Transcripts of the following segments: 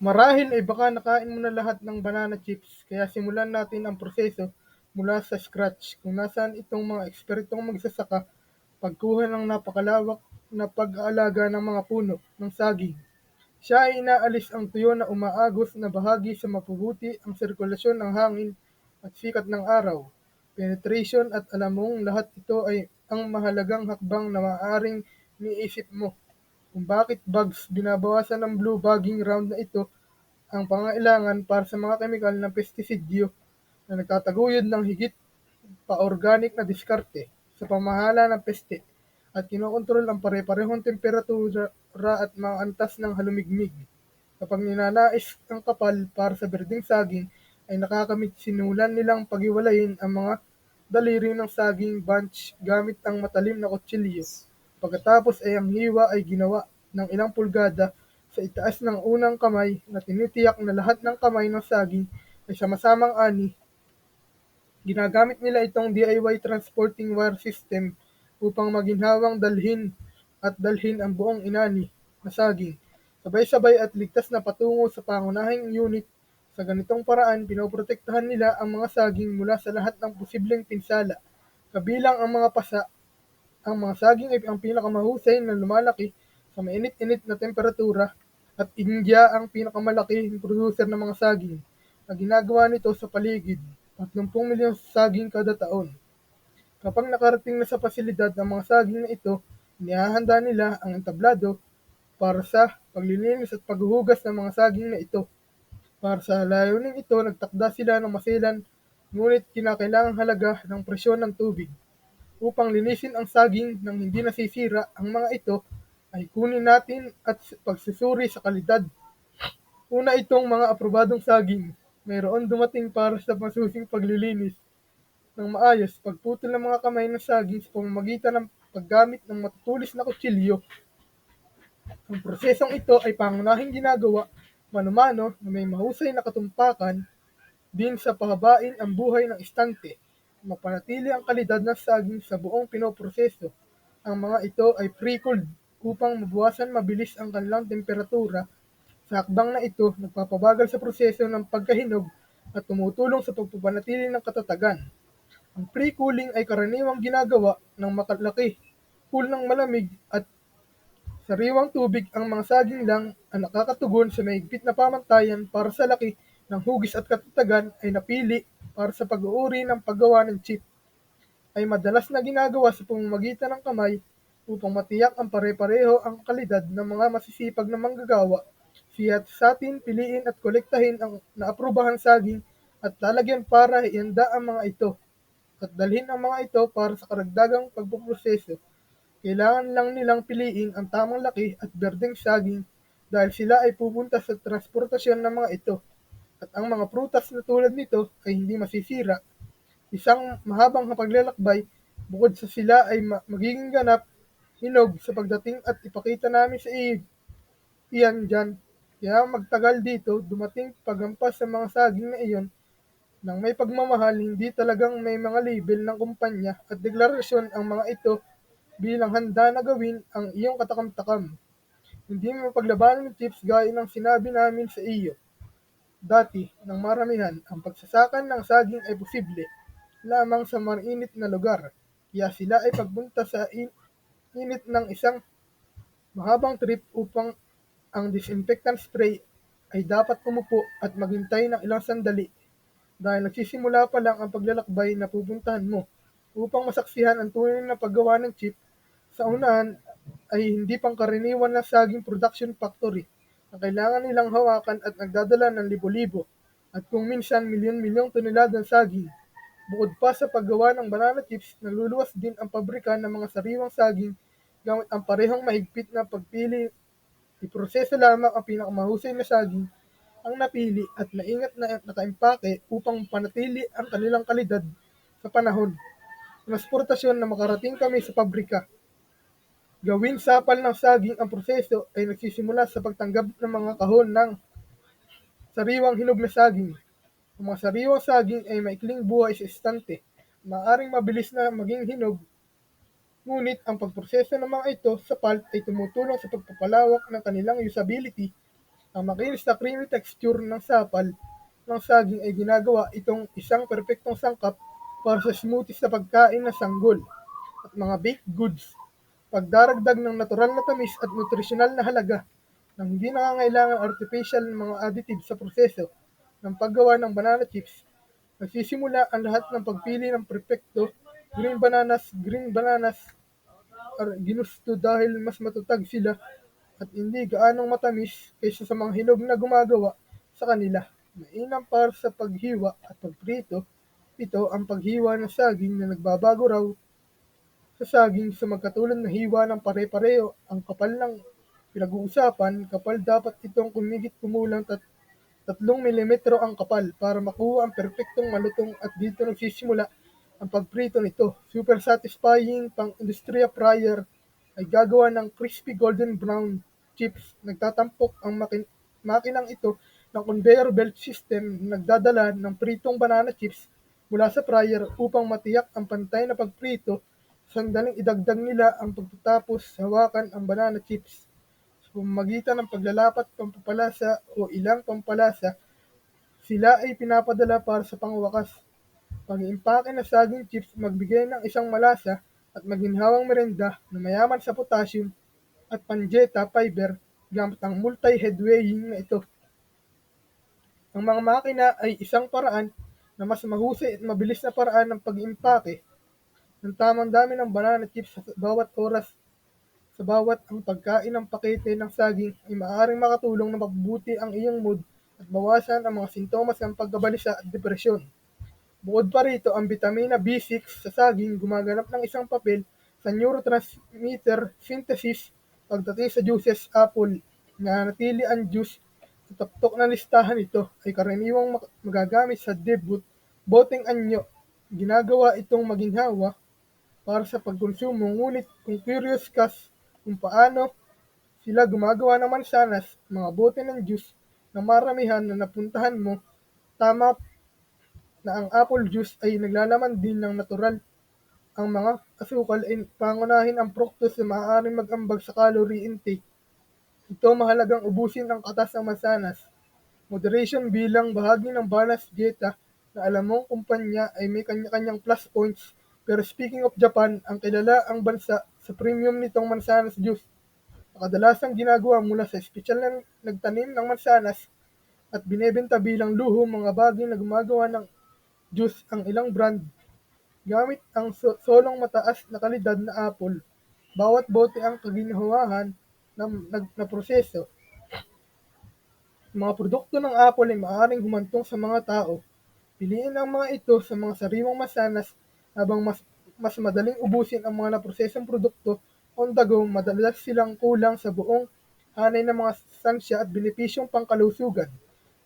Marahil ay baka nakain mo na lahat ng banana chips. Kaya simulan natin ang proseso mula sa scratch. Kung nasaan itong mga ekspertong magsasaka pagkuha ng napakalawak na pag-aalaga ng mga puno ng saging. Siya ay inaalis ang tuyo na umaagos na bahagi sa mapabuti ang sirkulasyon ng hangin at sikat ng araw, penetration at alam mong lahat ito ay ang mahalagang hakbang na maaaring niisip mo kung bakit bugs binabawasan ng blue bagging round na ito ang pangailangan para sa mga kemikal ng pestisidyo na nagtataguyod ng higit pa-organic na diskarte sa pamahala ng peste at kinokontrol ang pare-parehong temperatura at mga antas ng halumigmig. Kapag ninanais ang kapal para sa berdeng saging, ay nakakamit sinulan nilang paghiwalayin ang mga daliri ng saging bunch gamit ang matalim na kutsilyo. Pagkatapos ay ang hiwa ay ginawa ng ilang pulgada sa itaas ng unang kamay na tinitiyak na lahat ng kamay ng saging ay sama-samang ani. Ginagamit nila itong DIY transporting wire system upang maginhawang dalhin at dalhin ang buong inani na saging. Sabay-sabay at ligtas na patungo sa pangunahing unit. Sa ganitong paraan, pinoprotektahan nila ang mga saging mula sa lahat ng posibleng pinsala, kabilang ang mga pasa. Ang mga saging ay ang pinakamahusay na lumalaki sa mainit-init na temperatura at India ang pinakamalaking producer ng mga saging na ginagawa nito sa paligid, 30 milyong saging kada taon. Kapag nakarating na sa pasilidad ng mga saging na ito, inihahanda nila ang entablado para sa paglilinis at paghuhugas ng mga saging na ito. Para sa layuning ito, nagtakda sila ng maselan, ngunit kinakailangang halaga ng presyon ng tubig. Upang linisin ang saging nang hindi nasisira, ang mga ito ay kunin natin at pagsusuri sa kalidad. Una itong mga aprobadong saging, mayroon dumating para sa masusing paglilinis ng maayos, pagputol ng mga kamay ng saging sa pamamagitan ng paggamit ng matutulis na kutsilyo. Ang prosesong ito ay pangunahing ginagawa mano-mano na may mahusay na katumpakan din sa pahabain ang buhay ng istante, mapanatili ang kalidad ng saging sa buong pinoproseso. Ang mga ito ay pre-cooled upang mabawasan mabilis ang kanilang temperatura. Sa hakbang na ito, nagpapabagal sa proseso ng pagkahinog at tumutulong sa pagpapanatili ng katatagan. Ang pre-cooling ay karaniwang ginagawa ng makalaki, cool ng malamig at sariwang tubig ang mga saging lang ang nakakatugon sa mahigpit na pamantayan para sa laki ng hugis at katatagan ay napili para sa pag-uuri ng paggawa ng chip ay madalas na ginagawa sa pamamagitan ng kamay upang matiyak ang pare-pareho ang kalidad ng mga masisipag na manggagawa. Siya't sa atin piliin at kolektahin ang naaprobahang saging at lalagyan para ianda ang mga ito at dalhin ang mga ito para sa karagdagang pagpoproseso. Kailangan lang nilang piliin ang tamang laki at berdeng saging dahil sila ay pupunta sa transportasyon ng mga ito at ang mga prutas na tulad nito ay hindi masisira. Isang mahabang paglalakbay bukod sa sila ay magiging ganap, hinog sa pagdating at ipakita namin sa iyo iyan dyan. Kaya magtagal dito, dumating pagampas sa mga saging na iyon nang may pagmamahal, hindi talagang may mga label ng kumpanya at deklarasyon ang mga ito bilang handa na gawin ang iyong katakam-takam. Hindi mo mapaglabanan ng tips gaya ng sinabi namin sa iyo. Dati, ng maramihan, ang pagsasakan ng saging ay posible lamang sa mainit na lugar, kaya sila ay pagpunta sa in- init ng isang mahabang trip upang ang disinfectant spray ay dapat umupo at maghintay ng ilang sandali. Dahil nagsisimula pa lang ang paglalakbay na pupuntahan mo upang masaksihan ang tunay na paggawa ng chip sa unahan ay hindi pangkaraniwan na saging production factory na kailangan nilang hawakan at nagdadala ng libo-libo at kung minsan milyon-milyong toneladang saging. Bukod pa sa paggawa ng banana chips, nagluluwas din ang pabrika ng mga sariwang saging gamit ang parehong mahigpit na pagpili. Iproseso lamang ang pinakamahusay na saging ang napili at naingat na nakaimpake upang panatili ang kanilang kalidad sa panahon. Transportasyon na makarating kami sa pabrika. Gawing sapal ng saging ang proseso ay nagsisimula sa pagtanggap ng mga kahon ng sariwang hinog na saging. Ang mga sariwang saging ay maikling buhay sa istante. Maaring mabilis na maging hinog, ngunit ang pagproseso ng mga ito sa pulp ay tumutulong sa pagpapalawak ng kanilang usability Ang makinis na creamy texture ng sapal ng saging ay ginagawa itong isang perpektong sangkap para sa smoothies na pagkain na sanggol at mga baked goods. Pagdaragdag ng natural na tamis at nutrisyonal na halaga nang hindi nangangailangan artificial na mga additives sa proseso ng paggawa ng banana chips, nagsisimula ang lahat ng pagpili ng perpekto green bananas, green bananas are ginusto dahil mas matatag sila at hindi gaanong matamis kaysa sa mga hinog na gumagawa sa kanila. Mainam para sa paghiwa at pagprito, ito ang paghiwa ng saging na nagbabago raw sa saging sa magkatulad na hiwa ng pare-pareho ang kapal ng pinag-uusapan, kapal dapat itong kumigit kumulang tat 3 mm ang kapal para makuha ang perpektong malutong at dito nagsisimula ang pagprito nito. Super satisfying pang industriya fryer ay gagawa ng crispy golden brown chips. Nagtatampok ang makin makinang ito ng conveyor belt system na nagdadala ng pritong banana chips mula sa fryer upang matiyak ang pantay na pagprito. Sandaling idagdag nila ang pagtatapos hawakan ang banana chips sa pamamagitan ng paglalapat pampapalasa o ilang pampalasa. Sila ay pinapadala para sa pangwakas. Pag-iimpake ng saging chips magbigay ng isang malasa at maginhawang merenda na mayaman sa potassium at pancetta fiber gamit ang multi-head weighing na ito. Ang mga makina ay isang paraan na mas mahusay at mabilis na paraan ng pag-iimpake ng tamang dami ng banana chips sa bawat oras. Sa bawat ang pagkain ng pakete ng saging ay maaaring makatulong na mapabuti ang iyong mood at bawasan ang mga sintomas ng pagkabalisa at depresyon. Bukod pa rito, ang bitamina B6 sa saging gumaganap ng isang papel sa neurotransmitter synthesis pagdating sa juices apple. Nananatili ang juice sa tuktok na listahan ito ay karaniwang magagamit sa debut boteng anyo. Ginagawa itong maginhawa para sa pagkonsumo ngunit kung curious ka kung paano sila gumagawa ng mansanas, mga bote ng juice na maramihan na napuntahan mo, tama na ang apple juice ay naglalaman din ng natural. Ang mga asukal ay pangunahin ang fructose na maaaring mag-ambag sa calorie intake. Ito mahalagang ubusin ang katas ng mansanas. Moderation bilang bahagi ng balanced dieta na alam mong kumpanya ay may kanya-kanyang plus points pero speaking of Japan, ang kilala ang bansa sa premium nitong mansanas juice na kadalasang ginagawa mula sa espesyal na nagtanim ng mansanas at binebenta bilang luho mga bagay na gumagawa ng juice ang ilang brand. Gamit ang so- solong mataas na kalidad na apple, bawat bote ang kaginhawahan na, na, na proseso. Mga produkto ng Apple ay maaaring humantong sa mga tao. Piliin ang mga ito sa mga sariwang mansanas habang mas, mas madaling ubusin ang mga naprosesong produkto on the go, madalas silang kulang sa buong hanay ng mga sustansya at benepisyong pangkalusugan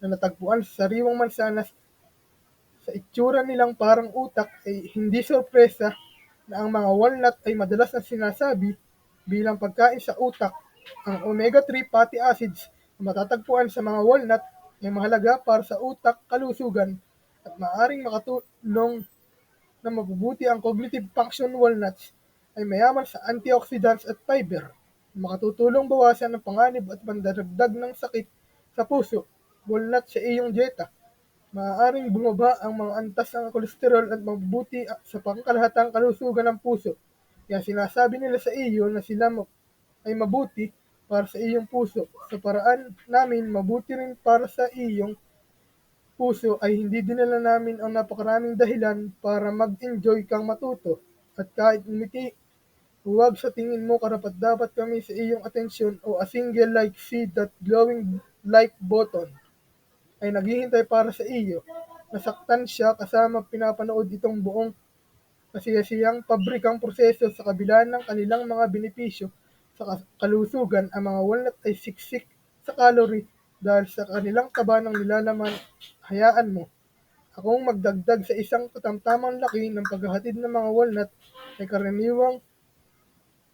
na natagpuan sa sariwang mansanas sa itsura nilang parang utak ay hindi sorpresa na ang mga walnut ay madalas na sinasabi bilang pagkain sa utak. Ang omega-3 fatty acids na matatagpuan sa mga walnut ay mahalaga para sa utak kalusugan at maaaring makatulong na mabubuti ang cognitive function walnuts ay mayaman sa antioxidants at fiber na makatutulong bawasan ang panganib at pandaragdag ng sakit sa puso. Walnut sa iyong dieta maaaring bumaba ang mga antas ng kolesterol at mabubuti sa pangkalahatang kalusugan ng puso. Kaya sinasabi nila sa iyo na sila ay mabuti para sa iyong puso. Sa paraan namin, mabuti rin para sa iyong puso ay hindi dinala namin ang napakaraming dahilan para mag-enjoy kang matuto. At kahit umiti, huwag sa tingin mo karapat-dapat kami sa iyong atensyon o a single like see that glowing like button ay naghihintay para sa iyo. Nasaktan siya kasama pinapanood itong buong kasiyasiyang pabrikang proseso sa kabila ng kanilang mga benepisyo sa kalusugan. Ang mga walnut ay siksik sa calorie dahil sa kanilang taba ng nilalaman. Hayaan mo. Akong magdagdag sa isang katamtamang laki ng paghahatid ng mga walnut ay karaniwang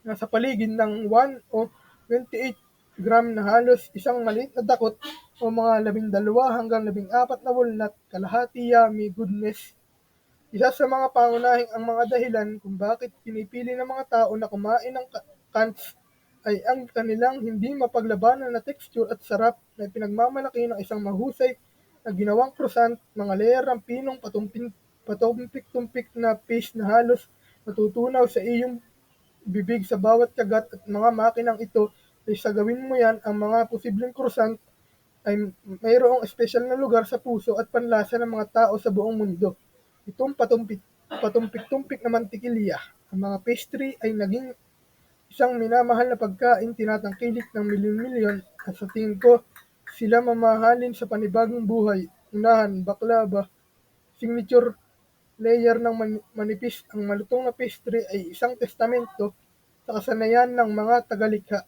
nasa paligid ng 1 o 28 gram na halos isang maliit na dakot o mga labindalawa hanggang labing-apat na walnut, kalahati yummy goodness. Isa sa mga pangunahing ang mga dahilan kung bakit pinipili ng mga tao na kumain ng cans ay ang kanilang hindi mapaglabanan na tekstur at sarap na ipinagmamalaki ng isang mahusay na ginawang croissant, mga layer ng pinong patumpik-tumpik na paste na halos natutunaw sa iyong bibig sa bawat kagat at mga makinang ito ay sa gawin mo yan ang mga posibleng croissant ay mayroong espesyal na lugar sa puso at panlasa ng mga tao sa buong mundo. Itong patumpik, patumpik-tumpik na mantikilya, ang mga pastry ay naging isang minamahal na pagkain tinatangkilik ng milyon-milyon at sa tingin ko sila mamahalin sa panibagong buhay. Unahan, baklava, signature layer ng man- manipis, ang malutong na pastry ay isang testamento sa kasanayan ng mga tagalikha.